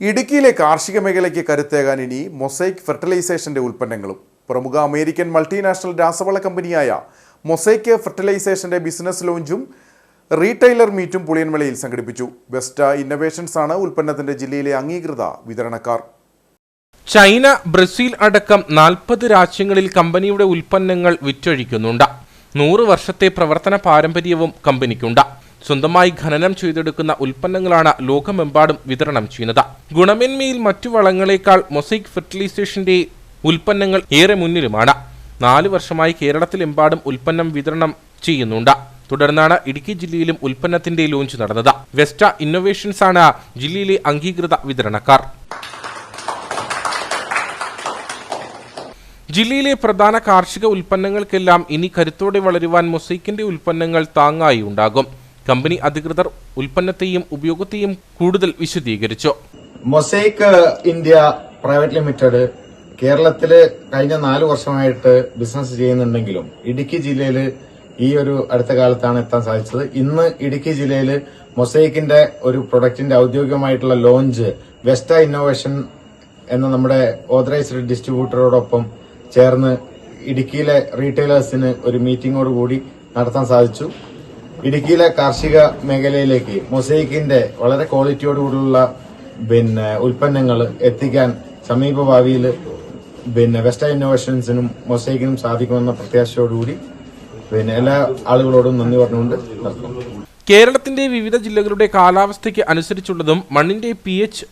ഇടുക്കിയിലെ കാർഷിക മേഖലയ്ക്ക് കരുത്തേകാൻ ഇനി മൊസൈക്ക് ഫെർട്ടിലൈസേഷന്റെ ഉൽപ്പന്നങ്ങളും. പ്രമുഖ അമേരിക്കൻ മൾട്ടിനാഷണൽ രാസവള കമ്പനിയായ മൊസൈക്ക് ഫെർട്ടിലൈസേഷന്റെ ബിസിനസ് ലോഞ്ചും റീറ്റെയിലർ മീറ്റും പുളിയൻമലയിൽ സംഘടിപ്പിച്ചു. ബെസ്റ്റ ഇന്നവേഷൻസ് ആണ് ഉൽപ്പന്നത്തിന്റെ ജില്ലയിലെ അംഗീകൃത വിതരണക്കാർ. ചൈന ബ്രസീൽ അടക്കം നാൽപ്പത് രാജ്യങ്ങളിൽ കമ്പനിയുടെ ഉൽപ്പന്നങ്ങൾ വിറ്റഴിക്കുന്നുണ്ട്. നൂറ് വർഷത്തെ പ്രവർത്തന പാരമ്പര്യവും കമ്പനിക്കുണ്ട്. സ്വന്തമായി ഖനനം ചെയ്തെടുക്കുന്ന ഉൽപ്പന്നങ്ങളാണ് ലോകമെമ്പാടും വിതരണം ചെയ്യുന്നത്. ഗുണമേന്മയിൽ മറ്റു വളങ്ങളെക്കാൾ മൊസൈക് ഫെർട്ടിലൈസേഷന്റെ ഉൽപ്പന്നങ്ങൾ ഏറെ മുന്നിലുമാണ്. നാല് വർഷമായി കേരളത്തിലെമ്പാടും ഉൽപ്പന്നം വിതരണം ചെയ്യുന്നുണ്ട്. തുടർന്നാണ് ഇടുക്കി ജില്ലയിലും ഉൽപ്പന്നത്തിന്റെ ലോഞ്ച് നടന്നത്. വെസ്റ്റ ഇന്നോവേഷൻസ് ആണ് ജില്ലയിലെ അംഗീകൃത വിതരണക്കാർ. ജില്ലയിലെ പ്രധാന കാർഷിക ഉൽപ്പന്നങ്ങൾക്കെല്ലാം ഇനി കരുത്തോടെ വളരുവാൻ മൊസൈക്കിന്റെ ഉൽപ്പന്നങ്ങൾ താങ്ങായി ഉണ്ടാകും കമ്പനി അധികൃതർ ഉൽപ്പന്നത്തെയും ഉപയോഗത്തെയും കൂടുതൽ വിശദീകരിച്ചു. മൊസൈക്ക് ഇന്ത്യ പ്രൈവറ്റ് ലിമിറ്റഡ് കേരളത്തിൽ കഴിഞ്ഞ നാല് വർഷമായിട്ട് ബിസിനസ് ചെയ്യുന്നുണ്ടെങ്കിലും ഇടുക്കി ജില്ലയിൽ ഈ ഒരു അടുത്ത കാലത്താണ് എത്താൻ സാധിച്ചത്. ഇന്ന് ഇടുക്കി ജില്ലയിൽ മൊസൈക്കിന്റെ ഒരു പ്രൊഡക്റ്റിന്റെ ഔദ്യോഗികമായിട്ടുള്ള ലോഞ്ച് വെസ്റ്റ ഇന്നോവേഷൻ എന്ന നമ്മുടെ ഓതറൈസ്ഡ് ഡിസ്ട്രിബ്യൂട്ടറോടൊപ്പം ചേർന്ന് ഇടുക്കിയിലെ റീറ്റെയിലേഴ്സിന് ഒരു മീറ്റിംഗോട് കൂടി നടത്താൻ സാധിച്ചു. ഇടുക്കിയിലെ കാർഷിക മേഖലയിലേക്ക് മൊസൈക്കിന്റെ വളരെ ക്വാളിറ്റിയോടുകൂടിയുള്ള പിന്നെ ഉൽപ്പന്നങ്ങൾ എത്തിക്കാൻ സമീപ ഭാവിയിൽ പിന്നെ വെസ്റ്റ ഇന്നോവേഷൻസിനും മൊസൈക്കിനും സാധിക്കുമെന്ന പ്രത്യാശയോടുകൂടി പിന്നെ എല്ലാ ആളുകളോടും നന്ദി പറഞ്ഞുകൊണ്ട് കേരളത്തിന്റെ വിവിധ ജില്ലകളുടെ കാലാവസ്ഥയ്ക്ക് അനുസരിച്ചുള്ളതും മണ്ണിന്റെ പി എച്ച്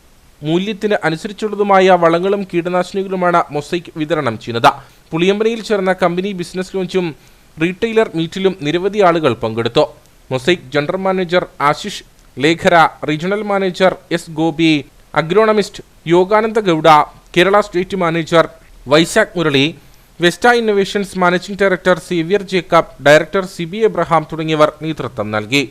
മൂല്യത്തിന് അനുസരിച്ചുള്ളതുമായ വളങ്ങളും കീടനാശിനികളുമാണ് മൊസൈക്ക് വിതരണം ചെയ്യുന്നത്. പുളിയമ്പനയിൽ ചേർന്ന കമ്പനി ബിസിനസ് ലോഞ്ചും റീറ്റെയിലർ മീറ്റിലും നിരവധി ആളുകൾ പങ്കെടുത്തു. Mosaic general manager Ashish Lekhara regional manager S Gopi agronomist Yogananda Gowda Kerala state manager Vaishakh Murali Vesta innovations managing director Xavier Jacob director C B Abraham തുടങ്ങിയവർ നേതൃത്വം നൽകി.